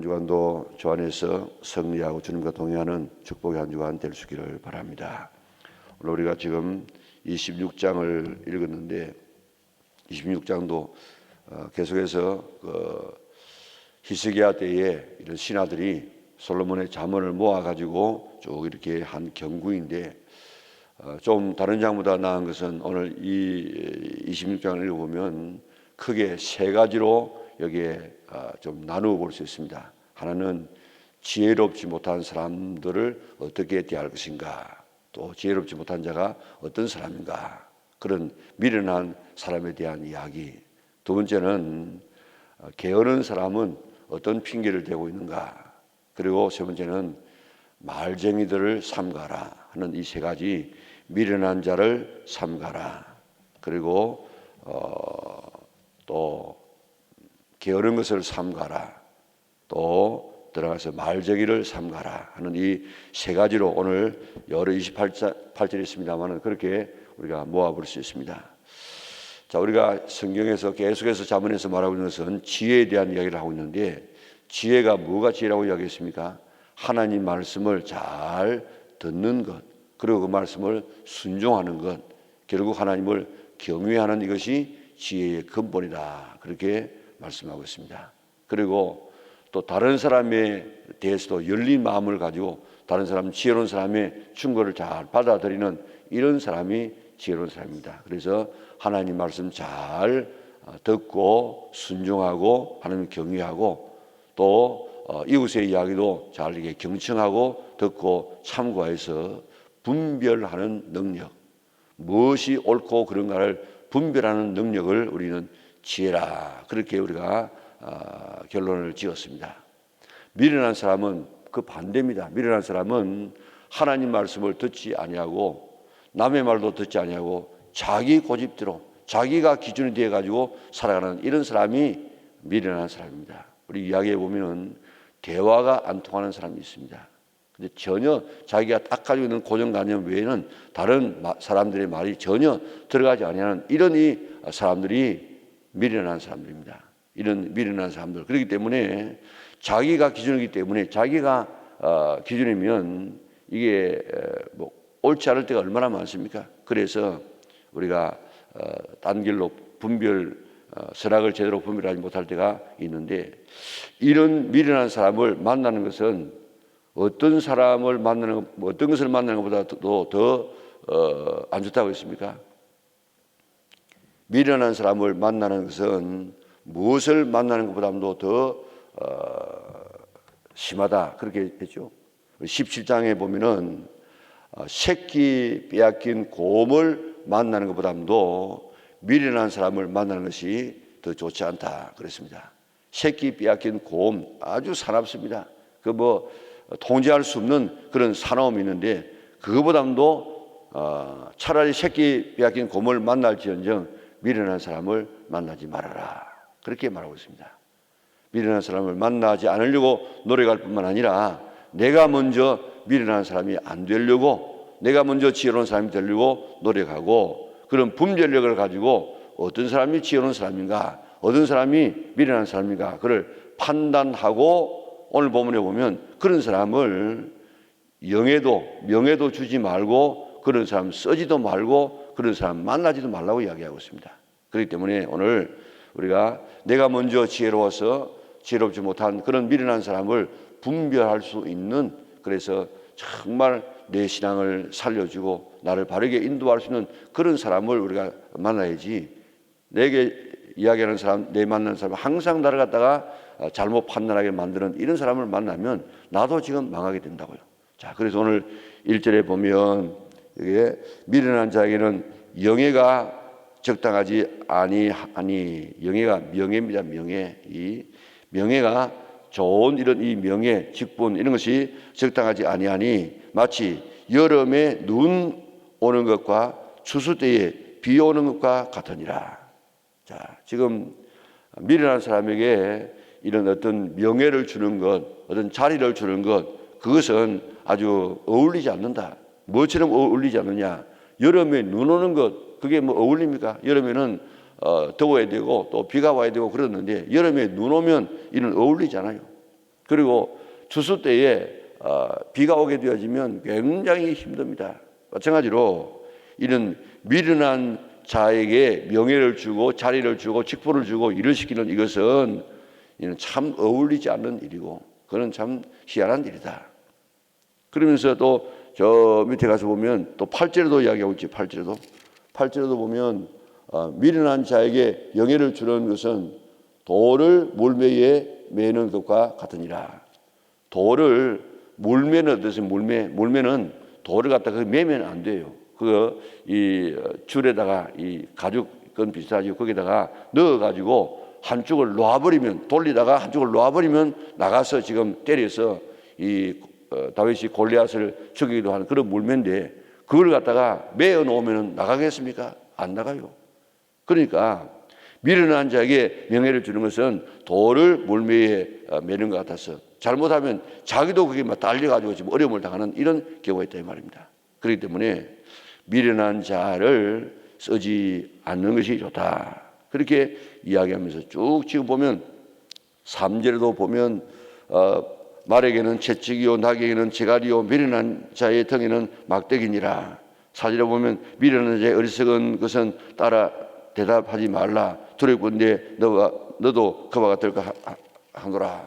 한 주간도 주 안에서 승리하고 주님과 동행하는 축복의 한 주간 될 수 있기를 바랍니다. 오늘 우리가 지금 26장을 읽었는데 26장도 어, 계속해서 그 히스기야 때에 이런 신하들이 솔로몬의 자문을 모아 가지고 쭉 이렇게 한 경구인데 어, 좀 다른 장보다 나은 것은 오늘 이 26장을 읽어보면 크게 세 가지로 여기에 어, 좀 나누어 볼 수 있습니다. 하나는 지혜롭지 못한 사람들을 어떻게 대할 것인가, 또 지혜롭지 못한 자가 어떤 사람인가, 그런 미련한 사람에 대한 이야기. 두 번째는 어, 게으른 사람은 어떤 핑계를 대고 있는가, 그리고 세 번째는 말쟁이들을 삼가라 하는 이 세 가지 미련한 자를 삼가라. 그리고 어, 또 게으른 것을 삼가라. 또 들어가서 말쟁이를 삼가라 하는 이 세 가지로 오늘 여러 28절 있습니다만은 그렇게 우리가 모아볼 수 있습니다. 자, 우리가 성경에서 계속해서 자문에서 말하고 있는 것은 지혜에 대한 이야기를 하고 있는데 지혜가 뭐가 지혜라고 이야기했습니까? 하나님 말씀을 잘 듣는 것, 그리고 그 말씀을 순종하는 것, 결국 하나님을 경외하는 이것이 지혜의 근본이다. 그렇게 말씀하고 있습니다. 그리고 또 다른 사람에 대해서도 열린 마음을 가지고 다른 사람 지혜로운 사람의 충고를 잘 받아들이는 이런 사람이 지혜로운 사람입니다. 그래서 하나님 말씀 잘 어, 듣고 순종하고 하나님 경외하고 또 어, 이웃의 이야기도 잘 이게 경청하고 듣고 참고해서 분별하는 능력, 무엇이 옳고 그런가를 분별하는 능력을 우리는 지혜라 그렇게 우리가 어, 결론을 지었습니다. 미련한 사람은 그 반대입니다. 미련한 사람은 하나님 말씀을 듣지 아니하고 남의 말도 듣지 아니하고 자기 고집대로 자기가 기준이 되어 가지고 살아가는 이런 사람이 미련한 사람입니다. 우리 이야기해 보면은 대화가 안 통하는 사람이 있습니다. 근데 전혀 자기가 딱 가지고 있는 고정관념 외에는 다른 사람들의 말이 전혀 들어가지 아니하는 이런 이 사람들이 미련한 사람들입니다. 이런 미련한 사람들. 그렇기 때문에 자기가 기준이기 때문에 자기가 어, 기준이면 이게 뭐 옳지 않을 때가 얼마나 많습니까? 그래서 우리가 어, 딴 길로 분별 어, 선악을 제대로 분별하지 못할 때가 있는데 이런 미련한 사람을 만나는 것은 어떤 사람을 만나는 어떤 것을 만나는 것보다도 더안 어, 좋다고 했습니까? 미련한 사람을 만나는 것은 무엇을 만나는 것보다도 더 어, 심하다 그렇게 했죠. 17장에 보면은 어, 새끼 빼앗긴 곰을 만나는 것보다도 미련한 사람을 만나는 것이 더 좋지 않다 그랬습니다. 새끼 빼앗긴 곰 아주 사납습니다. 그 뭐 통제할 수 없는 그런 사나움이 있는데 그거보다도 어, 차라리 새끼 빼앗긴 곰을 만날지언정 미련한 사람을 만나지 말아라. 그렇게 말하고 있습니다. 미련한 사람을 만나지 않으려고 노력할 뿐만 아니라 내가 먼저 미련한 사람이 안 되려고 내가 먼저 지혜로운 사람이 되려고 노력하고 그런 분별력을 가지고 어떤 사람이 지혜로운 사람인가 어떤 사람이 미련한 사람인가 그를 판단하고 오늘 본문에 보면 그런 사람을 영예도 명예도 주지 말고 그런 사람 쓰지도 말고 그런 사람 만나지도 말라고 이야기하고 있습니다. 그렇기 때문에 오늘 우리가 내가 먼저 지혜로워서 지혜롭지 못한 그런 미련한 사람을 분별할 수 있는 그래서 정말 내 신앙을 살려주고 나를 바르게 인도할 수 있는 그런 사람을 우리가 만나야지 내게 이야기하는 사람, 내 만나는 사람 항상 나를 갖다가 잘못 판단하게 만드는 이런 사람을 만나면 나도 지금 망하게 된다고요. 자, 그래서 오늘 1절에 보면 이게 미련한 자에게는 영예가 적당하지 아니하니 영예가 명예입니다. 명예. 이 명예가 좋은 이런 이 명예, 직분 이런 것이 적당하지 아니하니 마치 여름에 눈 오는 것과 추수 때에 비 오는 것과 같으니라. 자, 지금 미련한 사람에게 이런 어떤 명예를 주는 것, 어떤 자리를 주는 것, 그것은 아주 어울리지 않는다. 뭐처럼 어울리지 않느냐? 여름에 눈 오는 것, 그게 뭐 어울립니까? 여름에는 어, 더워야 되고 또 비가 와야 되고 그러는데 여름에 눈 오면 이는 어울리잖아요. 그리고 추수 때에 어, 비가 오게 되어지면 굉장히 힘듭니다. 마찬가지로 이런 미련한 자에게 명예를 주고 자리를 주고 직분을 주고 일을 시키는 이것은 이는 참 어울리지 않는 일이고 그는 참 희한한 일이다. 그러면서 또 저 밑에 가서 보면 또 팔절에도 이야기하고 있지 팔절에도 팔절에도 보면 어, 미련한 자에게 영예를 주는 것은 돌을 물매에 매는 것과 같으니라. 돌을 물매는 어떠세요? 물매 물매는 돌을 갖다가 매면 안 돼요. 그이 줄에다가 이 가죽 건 비슷하지 거기다가 넣어 가지고 한쪽을 놓아버리면 돌리다가 한쪽을 놓아버리면 나가서 지금 때려서 이 어, 다윗이 골리앗을 죽이기도 하는 그런 물매인데 그걸 갖다가 매어 놓으면 나가겠습니까? 안 나가요. 그러니까 미련한 자에게 명예를 주는 것은 돌을 물매에 어, 매는 것 같아서 잘못하면 자기도 그게 막 달려가지고 지금 어려움을 당하는 이런 경우가 있다 이 말입니다. 그렇기 때문에 미련한 자를 쓰지 않는 것이 좋다. 그렇게 이야기하면서 쭉 지금 보면 3절에도 보면 어, 말에게는 채찍이요 낙에게는 재갈이요 미련한 자의 등에는 막대기니라. 사절에 보면 미련한 자의 어리석은 것은 따라 대답하지 말라. 두렵건대 너가 너도 그와 같을까 하- 하노라.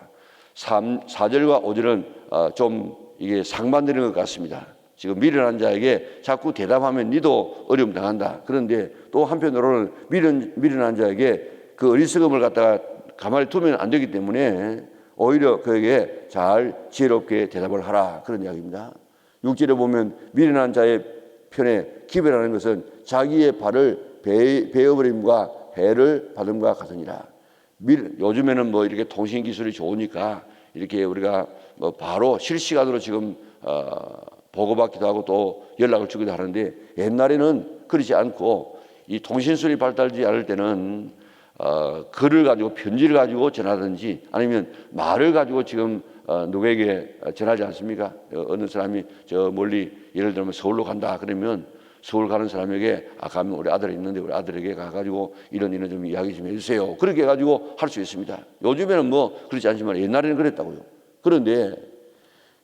3, 4절과 5절은 어, 좀 이게 상반되는 것 같습니다. 지금 미련한 자에게 자꾸 대답하면 니도 어려움 당한다. 그런데 또 한편으로는 미련, 미련한 자에게 그 어리석음을 갖다가 가만히 두면 안 되기 때문에 오히려 그에게 잘 지혜롭게 대답을 하라. 그런 이야기입니다. 6절에 보면 미련한 자의 편에 기별하는 것은 자기의 발을 배, 베어버림과 해를 받음과 같으니라. 미- 요즘에는 뭐 이렇게 통신 기술이 좋으니까 이렇게 우리가 뭐 바로 실시간으로 지금 어, 보고받기도 하고 또 연락을 주기도 하는데 옛날에는 그러지 않고 이 통신술이 발달되지 않을 때는 어, 글을 가지고 편지를 가지고 전하든지 아니면 말을 가지고 지금 어, 누구에게 전하지 않습니까? 어, 어느 사람이 저 멀리 예를 들면 서울로 간다 그러면 서울 가는 사람에게 아 가면 우리 아들이 있는데 우리 아들에게 가가지고 이런 이런 좀 이야기 좀 해주세요. 그렇게 해가지고 할 수 있습니다. 요즘에는 뭐 그렇지 않지만 옛날에는 그랬다고요. 그런데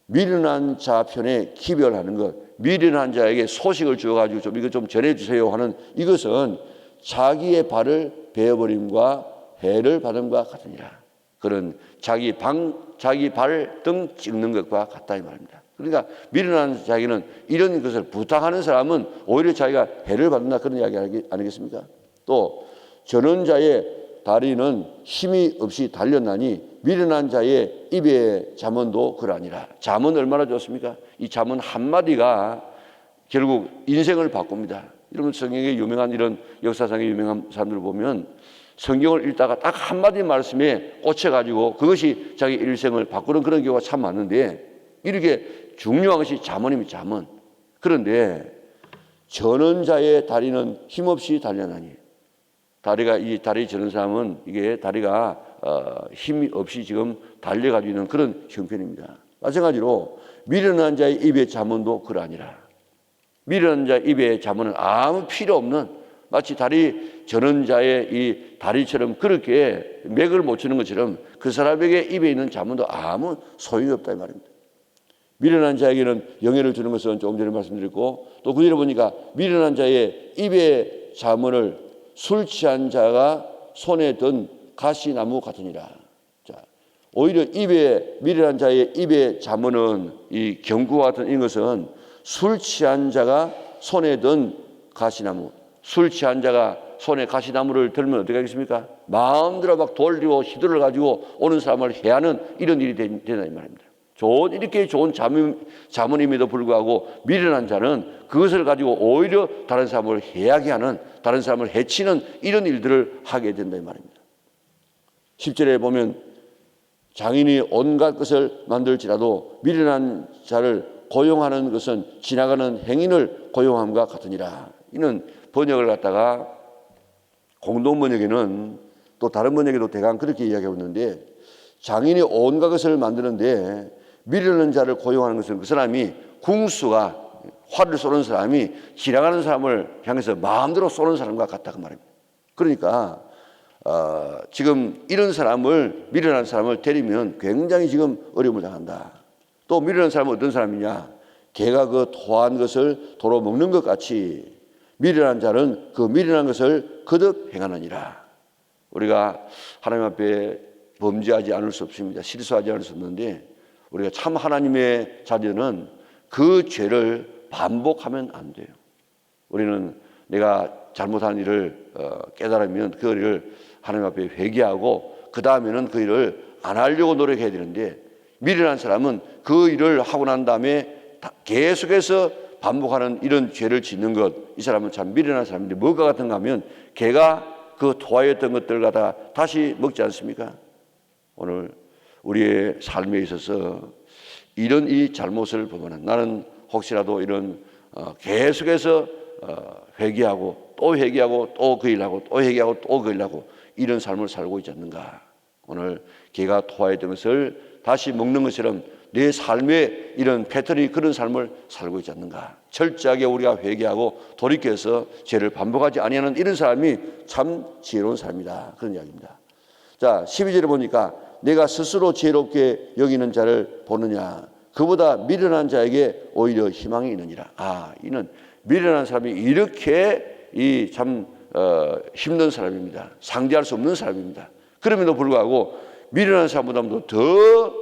미련한 자 편에 기별하는 것, 미련한 자에게 소식을 주어가지고 좀 이거 좀 전해주세요 하는 이것은 자기의 발을 베어버림과 해를 받음과 같으니라. 그런 자기 방, 자기 발등 찍는 것과 같다 이 말입니다. 그러니까 미련한 자에게는 이런 것을 부탁하는 사람은 오히려 자기가 해를 받는다 그런 이야기 아니- 아니겠습니까? 또 저는 자의 다리는 힘이 없이 달렸나니 미련한 자의 입의 잠언도 그러하니라. 잠언 얼마나 좋습니까? 이 잠언 한 마디가 결국 인생을 바꿉니다. 여러분 성경에 유명한 이런 역사상의 유명한 사람들 보면 성경을 읽다가 딱 한마디 말씀에 꽂혀가지고 그것이 자기 일생을 바꾸는 그런 경우가 참 많은데 이렇게 중요한 것이 잠언입니다. 잠언. 그런데 저는 자의 다리는 힘없이 달려나니 다리가 이 다리 저는 사람은 이게 다리가 어, 힘이 없이 지금 달려가지고 있는 그런 형편입니다. 마찬가지로 미련한 자의 입의 잠언도 그러하니라. 미련한 자 입의 잠언은 아무 필요 없는 마치 다리 저는 자의 이 다리처럼 그렇게 맥을 못 추는 것처럼 그 사람에게 입에 있는 잠언도 아무 소용이 없다 이 말입니다. 미련한 자에게는 영예를 주는 것은 조금 전에 말씀드렸고 또 그뒤에 보니까 미련한 자의 입의 잠언을 술 취한 자가 손에 든 가시나무 같으니라. 자, 오히려 입에 미련한 자의 입의 잠언은 이 경구와 같은 이것은 술 취한 자가 손에 든 가시나무. 술 취한 자가 손에 가시나무를 들면 어떻게 하겠습니까? 마음대로 막 돌리고 시도를 가지고 오는 사람을 해하는 이런 일이 되- 되다 이 말입니다. 좋은 이렇게 좋은 자문, 자문임에도 불구하고 미련한 자는 그것을 가지고 오히려 다른 사람을 해하게 하는 다른 사람을 해치는 이런 일들을 하게 된다 이 말입니다. 10절에 보면 장인이 온갖 것을 만들지라도 미련한 자를 고용하는 것은 지나가는 행인을 고용함과 같으니라. 이는 번역을 갖다가 공동 번역에는 또 다른 번역에도 대강 그렇게 이야기하고 있는데 장인이 온갖 것을 만드는데 미련한 자를 고용하는 것은 그 사람이 궁수가 활을 쏘는 사람이 지나가는 사람을 향해서 마음대로 쏘는 사람과 같다 그 말입니다. 그러니까 어, 지금 이런 사람을 미련한 사람을 때리면 굉장히 지금 어려움을 당한다. 또 미련한 사람은 어떤 사람이냐? 개가 그 토한 것을 도로 먹는 것 같이 미련한 자는 그 미련한 것을 거듭 행하느니라. 우리가 하나님 앞에 범죄하지 않을 수 없습니다. 실수하지 않을 수 없는데 우리가 참 하나님의 자녀는 그 죄를 반복하면 안 돼요. 우리는 내가 잘못한 일을 어, 깨달으면 그 일을 하나님 앞에 회개하고 그 다음에는 그 일을 안 하려고 노력해야 되는데 미련한 사람은 그 일을 하고 난 다음에 다- 계속해서 반복하는 이런 죄를 짓는 것, 이 사람은 참 미련한 사람인데 뭐가 같은가 하면 걔가 그 토하였던 것들 갖다 다시 먹지 않습니까? 오늘 우리의 삶에 있어서 이런 이 잘못을 보면 나는 혹시라도 이런 어, 계속해서 어, 회개하고 또 회개하고 또 그 일하고 또 회개하고 또 그 일하고 이런 삶을 살고 있지 않는가? 오늘 개가 토하였던 것을 다시 먹는 것처럼 내 삶에 이런 패턴이 그런 삶을 살고 있지 않는가? 철저하게 우리가 회개하고 돌이켜서 죄를 반복하지 아니하는 이런 사람이 참 지혜로운 사람이다. 그런 이야기입니다. 자, 12절에 보니까 내가 스스로 지혜롭게 여기는 자를 보느냐. 그보다 미련한 자에게 오히려 희망이 있느니라. 아, 이는 미련한 사람이 이렇게 이참 어, 힘든 사람입니다. 상대할 수 없는 사람입니다. 그럼에도 불구하고 미련한 사람보다도 더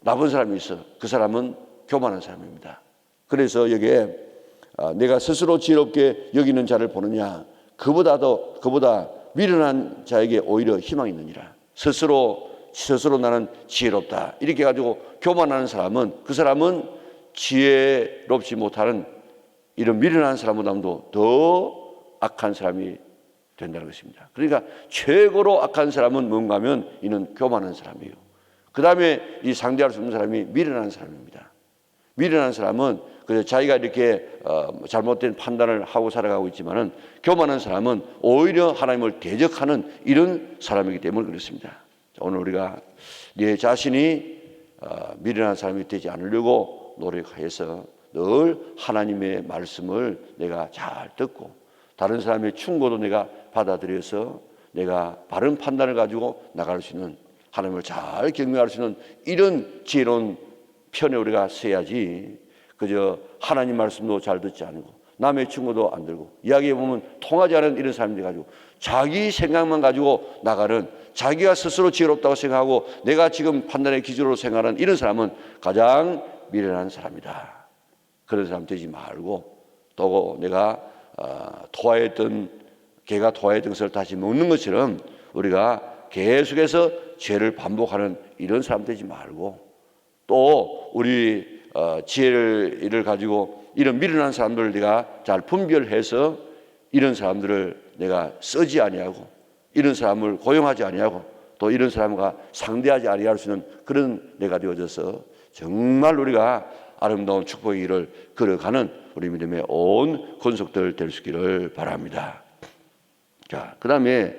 나쁜 사람이 있어. 그 사람은 교만한 사람입니다. 그래서 여기에 아, 내가 스스로 지혜롭게 여기는 자를 보느냐. 그보다도 그보다 미련한 자에게 오히려 희망이 있느니라. 스스로 스스로 나는 지혜롭다. 이렇게 가지고 교만하는 사람은 그 사람은 지혜롭지 못하는 이런 미련한 사람보다도 더 악한 사람이 된다는 것입니다. 그러니까 최고로 악한 사람은 뭔가 하면 이는 교만한 사람이에요. 그 다음에 이 상대할 수 없는 사람이 미련한 사람입니다. 미련한 사람은 그 자기가 이렇게 어, 잘못된 판단을 하고 살아가고 있지만은 교만한 사람은 오히려 하나님을 대적하는 이런 사람이기 때문에 그렇습니다. 자, 오늘 우리가 내 자신이 어, 미련한 사람이 되지 않으려고 노력해서 늘 하나님의 말씀을 내가 잘 듣고 다른 사람의 충고도 내가 받아들여서 내가 바른 판단을 가지고 나갈 수 있는 하나님을 잘 경외할 수 있는 이런 지혜로운 편에 우리가 서야지 그저 하나님 말씀도 잘 듣지 않고 남의 충고도 안 들고 이야기해 보면 통하지 않은 이런 사람들이 가지고 자기 생각만 가지고 나가는 자기가 스스로 지혜롭다고 생각하고 내가 지금 판단의 기준으로 생각하는 이런 사람은 가장 미련한 사람이다. 그런 사람 되지 말고 또 내가 어, 토하였던 개가 토하였던 것을 다시 먹는 것처럼 우리가 계속해서 죄를 반복하는 이런 사람 되지 말고 또 우리 어, 지혜를 가지고 이런 미련한 사람들을 내가 잘 분별해서 이런 사람들을 내가 쓰지 아니하고 이런 사람을 고용하지 아니하고 또 이런 사람과 상대하지 아니할 수 있는 그런 내가 되어져서 정말 우리가 아름다운 축복의 길을 걸어가는 우리 믿음의 온 권속들 될 수 있기를 바랍니다. 자, 그 다음에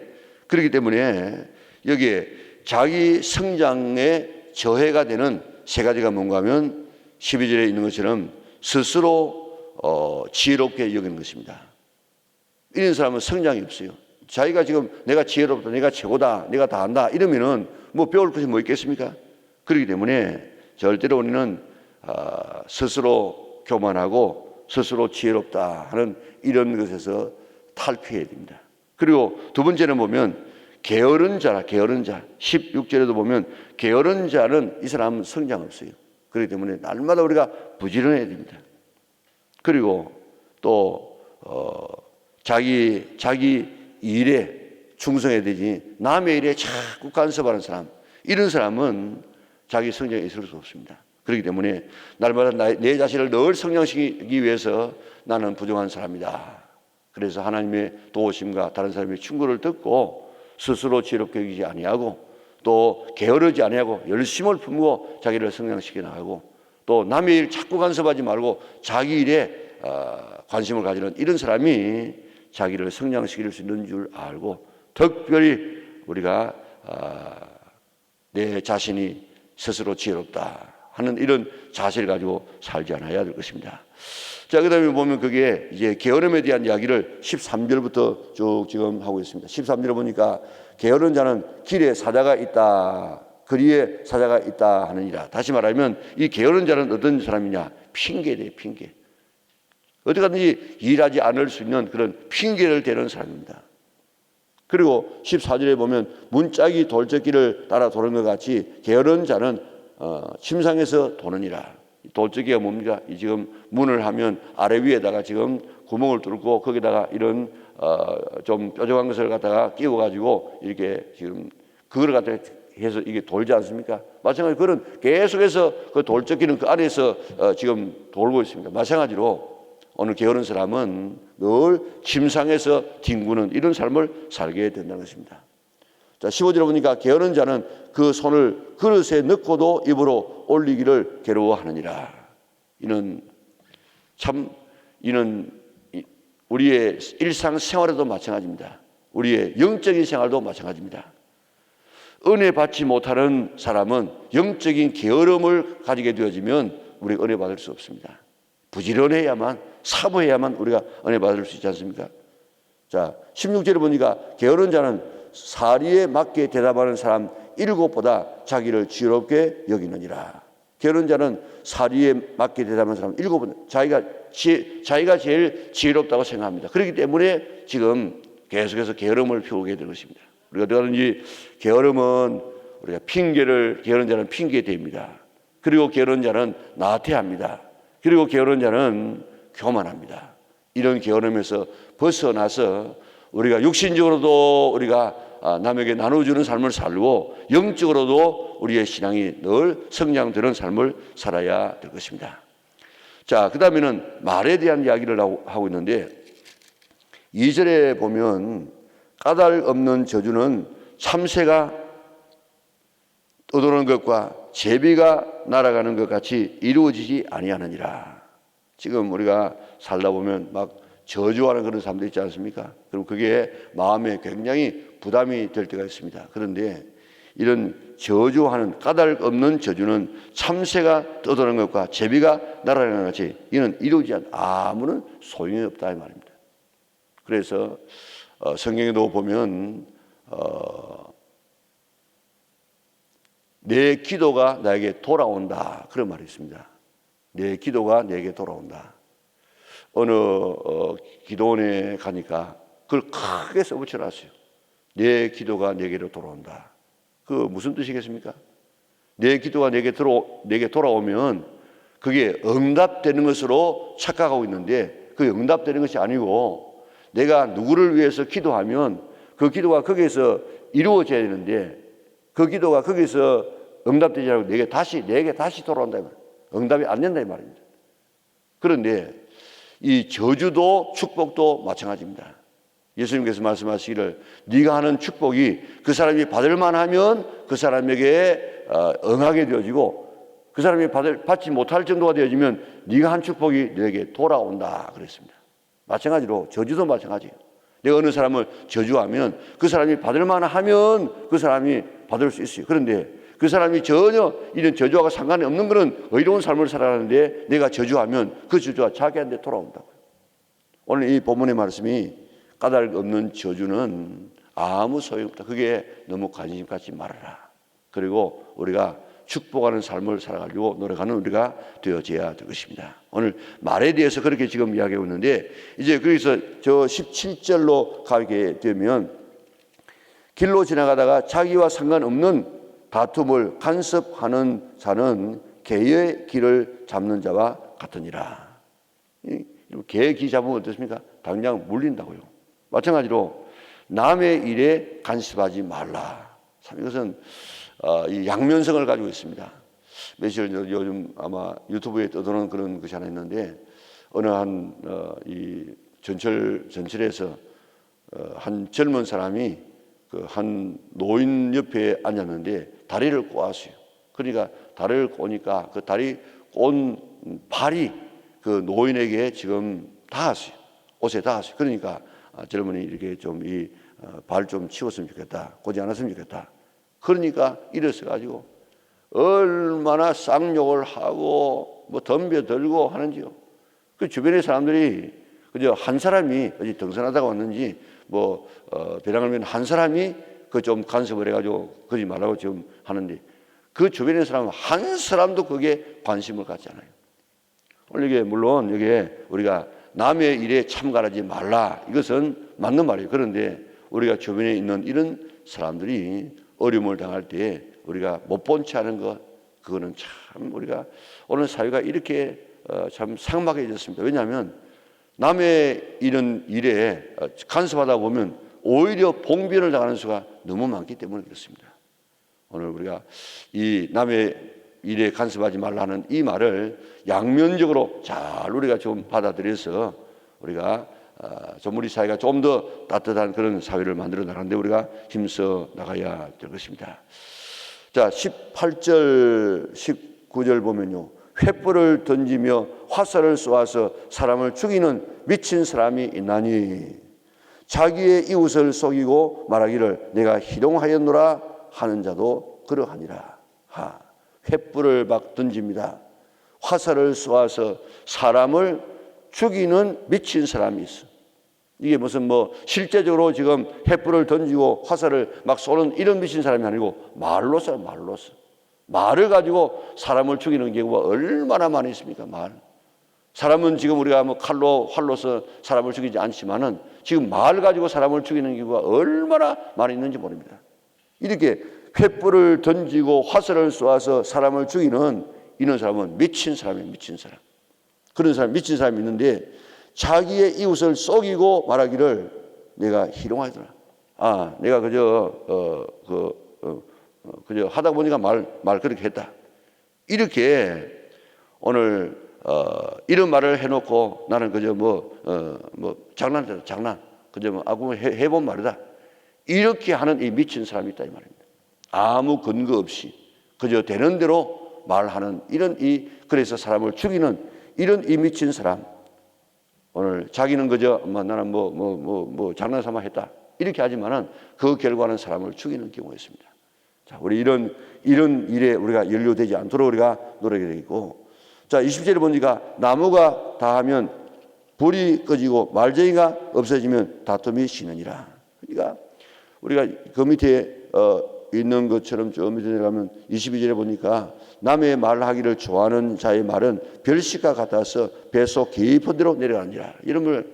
그렇기 때문에 여기에 자기 성장에 저해가 되는 세 가지가 뭔가 하면 12절에 있는 것처럼 스스로 어, 지혜롭게 여기는 것입니다. 이런 사람은 성장이 없어요. 자기가 지금 내가 지혜롭다, 내가 최고다, 내가 다 안다 이러면은 뭐 배울 것이 뭐 있겠습니까? 그렇기 때문에 절대로 우리는 어, 스스로 교만하고 스스로 지혜롭다 하는 이런 것에서 탈피해야 됩니다. 그리고 두 번째는 보면 게으른 자라 게으른 자 16절에도 보면 게으른 자는 이 사람은 성장 없어요. 그렇기 때문에 날마다 우리가 부지런해야 됩니다. 그리고 또 어, 자기 자기 일에 충성해야 되지 남의 일에 자꾸 간섭하는 사람 이런 사람은 자기 성장에 있을 수 없습니다. 그렇기 때문에 날마다 나- 내 자신을 늘 성장시키기 위해서 나는 부정한 사람이다. 그래서 하나님의 도우심과 다른 사람의 충고를 듣고 스스로 지혜롭게 여기지 아니하고 또 게으르지 아니하고 열심을 품고 자기를 성장시켜 나가고 또 남의 일 자꾸 간섭하지 말고 자기 일에 어, 관심을 가지는 이런 사람이 자기를 성장시킬 수 있는 줄 알고 특별히 우리가 아, 내 자신이 스스로 지혜롭다 하는 이런 자세를 가지고 살지 않아야 될 것입니다. 자, 그 다음에 보면 그게 이제 게으름에 대한 이야기를 13절부터 쭉 지금 하고 있습니다. 13절에 보니까 게으른 자는 길에 사자가 있다. 거리에 사자가 있다 하느니라. 다시 말하면 이 게으른 자는 어떤 사람이냐? 핑계대, 핑계. 어디 가든지 일하지 않을 수 있는 그런 핑계를 대는 사람입니다. 그리고 14절에 보면 문짝이 돌적기를 따라 도는 것 같이 게으른 자는 어, 침상에서 도느니라. 돌적기가 뭡니까? 이 지금 문을 하면 아래 위에다가 지금 구멍을 뚫고 거기다가 이런 어, 좀 뾰족한 것을 갖다가 끼워 가지고 이렇게 지금 그걸 갖다가 해서 이게 돌지 않습니까? 마찬가지로 그런 계속해서 그 돌적기는 그 안에서 어, 지금 돌고 있습니다. 마찬가지로 오늘 게으른 사람은 늘 침상에서 뒹구는 이런 삶을 살게 된다는 것입니다. 자, 15절에 보니까 게으른 자는 그 손을 그릇에 넣고도 입으로 올리기를 괴로워하느니라. 이는 참 이는 이- 우리의 일상 생활에도 마찬가지입니다. 우리의 영적인 생활도 마찬가지입니다. 은혜 받지 못하는 사람은 영적인 게으름을 가지게 되어지면 우리 은혜 받을 수 없습니다. 부지런해야만 사모해야만 우리가 은혜 받을 수 있지 않습니까? 자, 16절에 보니까 게으른 자는 사리에 맞게 대답하는 사람 일곱보다 자기를 지혜롭게 여기느니라. 게으른 자는 사리에 맞게 대답하는 사람 일곱보다 자기가 지, 자기가 제일 지혜롭다고 생각합니다. 그렇기 때문에 지금 계속해서 게으름을 피우게 되는 것입니다. 우리가 어디가든지 게으름은 우리가 핑계를 게으른 자는 핑계 대입니다. 그리고 게으른 자는 나태합니다. 그리고 게으른 자는 교만합니다. 이런 게으름에서 벗어나서 우리가 육신적으로도 우리가 아, 남에게 나눠주는 삶을 살고 영적으로도 우리의 신앙이 늘 성장되는 삶을 살아야 될 것입니다. 자, 그 다음에는 말에 대한 이야기를 하고 있는데 2절에 보면 까닭 없는 저주는 참새가 떠도는 것과 제비가 날아가는 것 같이 이루어지지 아니하느니라. 지금 우리가 살다 보면 막 저주하는 그런 사람도 있지 않습니까? 그럼 그게 마음에 굉장히 부담이 될 때가 있습니다. 그런데 이런 저주하는 까닭 없는 저주는 참새가 떠도는 것과 제비가 날아가는 것 같이 이는 이루어지지 않 아무런 소용이 없다 이 말입니다. 그래서 어, 성경에도 보면 어, 내 기도가 나에게 돌아온다 그런 말이 있습니다. 내 기도가 내게 돌아온다. 어느 어, 기도원에 가니까 그걸 크게 써붙여놨어요. 내 기도가 내게로 돌아온다. 그 무슨 뜻이겠습니까? 내 기도가 내게 들어 내게 돌아오면 그게 응답되는 것으로 착각하고 있는데 그 응답되는 것이 아니고 내가 누구를 위해서 기도하면 그 기도가 거기에서 이루어져야 되는데 그 기도가 거기서 응답되지 않고 내게 다시 내게 다시 돌아온다 이 말이에요. 응답이 안 된다 이 말입니다. 그런데 이 저주도 축복도 마찬가지입니다. 예수님께서 말씀하시기를 네가 하는 축복이 그 사람이 받을 만 하면 그 사람에게 어, 응하게 되어지고 그 사람이 받을 받지 못할 정도가 되어지면 네가 한 축복이 너에게 돌아온다 그랬습니다. 마찬가지로 저주도 마찬가지예요. 내가 어느 사람을 저주하면 그 사람이 받을 만 하면 그 사람이 받을 수 있어요. 그런데 그 사람이 전혀 이런 저주와 상관이 없는 그런 의로운 삶을 살아가는데 내가 저주하면 그 저주가 자기한테 돌아온다고요. 오늘 이 본문의 말씀이 까닭 없는 저주는 아무 소용없다. 그게 너무 관심 갖지 말아라. 그리고 우리가 축복하는 삶을 살아가려고 노력하는 우리가 되어져야 될 것입니다. 오늘 말에 대해서 그렇게 지금 이야기하고 있는데 이제 거기서 저 17절로 가게 되면 길로 지나가다가 자기와 상관없는 다툼을 간섭하는 자는 개의 길을 잡는 자와 같으니라. 이 개의 기 잡으면 어떻습니까? 당장 물린다고요. 마찬가지로 남의 일에 간섭하지 말라. 참 이것은 어, 이 양면성을 가지고 있습니다. 며칠 전 요즘 아마 유튜브에 떠도는 그런 것이 하나 있는데 어느 한이 어, 전철 전철에서 어, 한 젊은 사람이 그 한 노인 옆에 앉았는데 다리를 꼬았어요. 그러니까 다리를 꼬니까 그 다리 꼰 발이 그 노인에게 지금 닿았어요. 옷에 닿았어요. 그러니까 아, 젊은이 이렇게 좀 이 발 좀 치웠으면 좋겠다. 고지 않았으면 좋겠다. 그러니까 일어서 가지고 얼마나 쌍욕을 하고 뭐 덤벼들고 하는지요. 그 주변의 사람들이 그저 한 사람이 어디 등산하다가 왔는지 뭐 어, 배낭을 맨 한 사람이 그 좀 간섭을 해가지고 그러지 말라고 지금 하는데 그 주변의 사람 한 사람도 거기에 관심을 갖지 않아요. 오늘 이게 물론 이게 우리가 남의 일에 참가하지 말라 이것은 맞는 말이에요. 그런데 우리가 주변에 있는 이런 사람들이 어려움을 당할 때 우리가 못 본 채 하는 것 그거는 참 우리가 오늘 사회가 이렇게 어, 참 상막해졌습니다. 왜냐하면 남의 이런 일에 어, 간섭하다 보면 오히려 봉변을 당하는 수가 너무 많기 때문에 그렇습니다. 오늘 우리가 이 남의 일에 간섭하지 말라는 이 말을 양면적으로 잘 우리가 좀 받아들여서 우리가 어, 좀 우리 사회가 좀 더 따뜻한 그런 사회를 만들어 나가는데 우리가 힘써 나가야 될 것입니다. 자, 18절, 19절 보면요. 횃불을 던지며 화살을 쏘아서 사람을 죽이는 미친 사람이 있나니 자기의 이웃을 속이고 말하기를 내가 희롱하였노라 하는 자도 그러하니라. 하. 횃불을 막 던집니다. 화살을 쏘아서 사람을 죽이는 미친 사람이 있어. 이게 무슨 뭐 실제적으로 지금 횃불을 던지고 화살을 막 쏘는 이런 미친 사람이 아니고 말로서 말로서 말을 가지고 사람을 죽이는 경우가 얼마나 많이 있습니까? 말. 사람은 지금 우리가 뭐 칼로 활로서 사람을 죽이지 않지만은 지금 말 가지고 사람을 죽이는 경우가 얼마나 많이 있는지 모릅니다. 이렇게 횃불을 던지고 화살을 쏘아서 사람을 죽이는 이런 사람은 미친 사람이에요. 미친 사람. 그런 사람 미친 사람이 있는데 자기의 이웃을 속이고 말하기를 내가 희롱하더라. 아, 내가 그저 어 그 어, 어, 그저 하다 보니까 말 말 그렇게 했다. 이렇게 오늘 어, 이런 말을 해놓고 나는 그저 뭐, 어, 뭐 장난, 장난, 그저 뭐 아구 해, 해본 말이다. 이렇게 하는 이 미친 사람이 있다 이 말입니다. 아무 근거 없이 그저 되는 대로 말하는 이런 이 그래서 사람을 죽이는 이런 이 미친 사람. 오늘 자기는 그저 뭐 나는 뭐 뭐 뭐 뭐 장난 삼아 했다 이렇게 하지만은 그 결과는 사람을 죽이는 경우가 있습니다. 자, 우리 이런 이런 일에 우리가 연루되지 않도록 우리가 노력해야 되겠고 자, 20절에 보니까 나무가 다하면 불이 꺼지고 말쟁이가 없어지면 다툼이 쉬느니라. 그러니까 우리가 그 밑에 어, 있는 것처럼 저 밑에 내려가면 22절에 보니까 남의 말하기를 좋아하는 자의 말은 별식과 같아서 뱃속 깊은 데로 내려가느니라. 이런 걸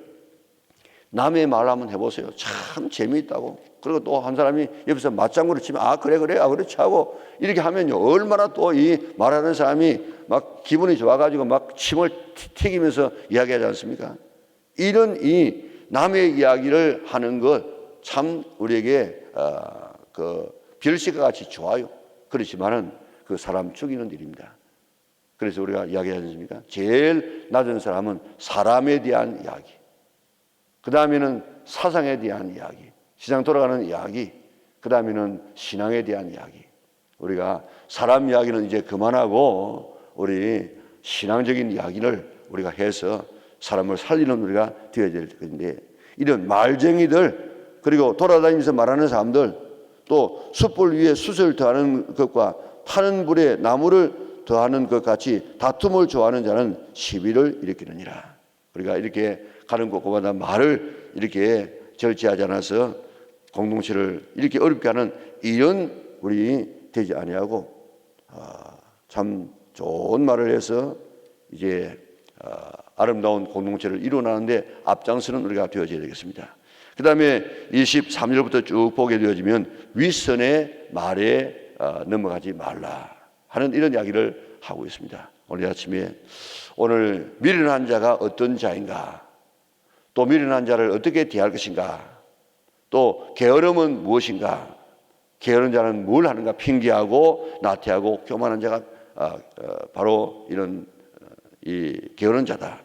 남의 말 한번 해보세요. 참 재미있다고. 그리고 또 한 사람이 옆에서 맞장구를 치면 아 그래 그래 아 그렇지 하고 이렇게 하면요 얼마나 또 이 말하는 사람이 막 기분이 좋아가지고 막 침을 튀기면서 이야기하지 않습니까? 이런 이 남의 이야기를 하는 것 참 우리에게 어, 그 별식과 같이 좋아요. 그렇지만은 그 사람 죽이는 일입니다. 그래서 우리가 이야기하지 않습니까? 제일 낮은 사람은 사람에 대한 이야기. 그 다음에는 사상에 대한 이야기, 시장 돌아가는 이야기, 그 다음에는 신앙에 대한 이야기. 우리가 사람 이야기는 이제 그만하고 우리 신앙적인 이야기를 우리가 해서 사람을 살리는 우리가 되어야 될 텐데 이런 말쟁이들 그리고 돌아다니면서 말하는 사람들 또 숯불 위에 숯을 더하는 것과 타는 불에 나무를 더하는 것 같이 다툼을 좋아하는 자는 시비를 일으키느니라. 우리가 이렇게 가는 곳곳마다 말을 이렇게 절제하지 않아서 공동체를 이렇게 어렵게 하는 이런 우리 되지 아니하고 아, 참 좋은 말을 해서 이제 아, 아름다운 공동체를 이루어나는데 앞장서는 우리가 되어져야 되겠습니다. 그 다음에 23절부터 쭉 보게 되어지면 윗선의 말에 아, 넘어가지 말라 하는 이런 이야기를 하고 있습니다. 오늘 아침에 오늘 미련한 자가 어떤 자인가 또 미련한 자를 어떻게 대할 것인가 또 게으름은 무엇인가 게으른 자는 뭘 하는가 핑계하고 나태하고 교만한 자가 아, 어, 바로 이런 어, 이 게으른 자다.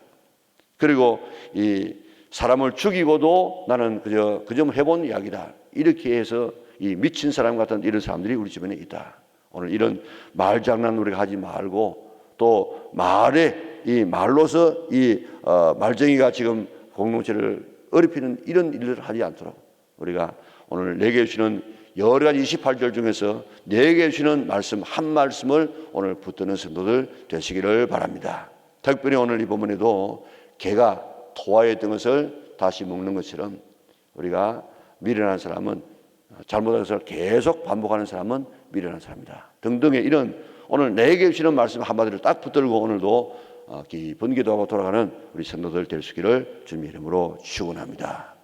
그리고 이 사람을 죽이고도 나는 그저 그저 해본 이야기다. 이렇게 해서 이 미친 사람 같은 이런 사람들이 우리 주변에 있다. 오늘 이런 말장난 우리가 하지 말고 또 말에 이 말로서 이 어, 말쟁이가 지금 공동체를 어렵히는 이런 일을 하지 않도록 우리가 오늘 내게 주시는 여러 가지 28절 중에서 내게 주시는 말씀 한 말씀을 오늘 붙드는 성도들 되시기를 바랍니다. 특별히 오늘 이 본문에도 개가 토하였던 것을 다시 먹는 것처럼 우리가 미련한 사람은 잘못한 것을 계속 반복하는 사람은 미련한 사람이다. 등등의 이런 오늘 내게 주시는 말씀 한마디를 딱 붙들고 오늘도 어, 깊은 기도하고 돌아가는 우리 성도들 될 수 있기를 주님의 이름으로 축원합니다.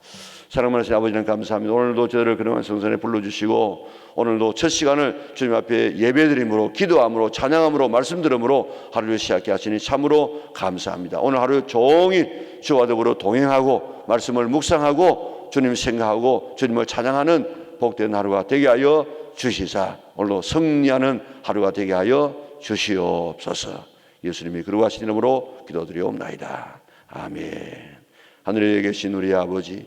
사랑하는 아버지는 감사합니다. 오늘도 저희를 그동안 성전에 불러주시고 오늘도 첫 시간을 주님 앞에 예배드림으로 기도함으로 찬양함으로 말씀 들음으로 하루를 시작해 하시니 참으로 감사합니다. 오늘 하루 종일 주와 더불어 동행하고 말씀을 묵상하고 주님 생각하고 주님을 찬양하는 복된 하루가 되게 하여 주시사 오늘도 승리하는 하루가 되게 하여 주시옵소서. 예수님이 그러하신 이름으로 기도드리옵나이다. 아멘. 하늘에 계신 우리 아버지,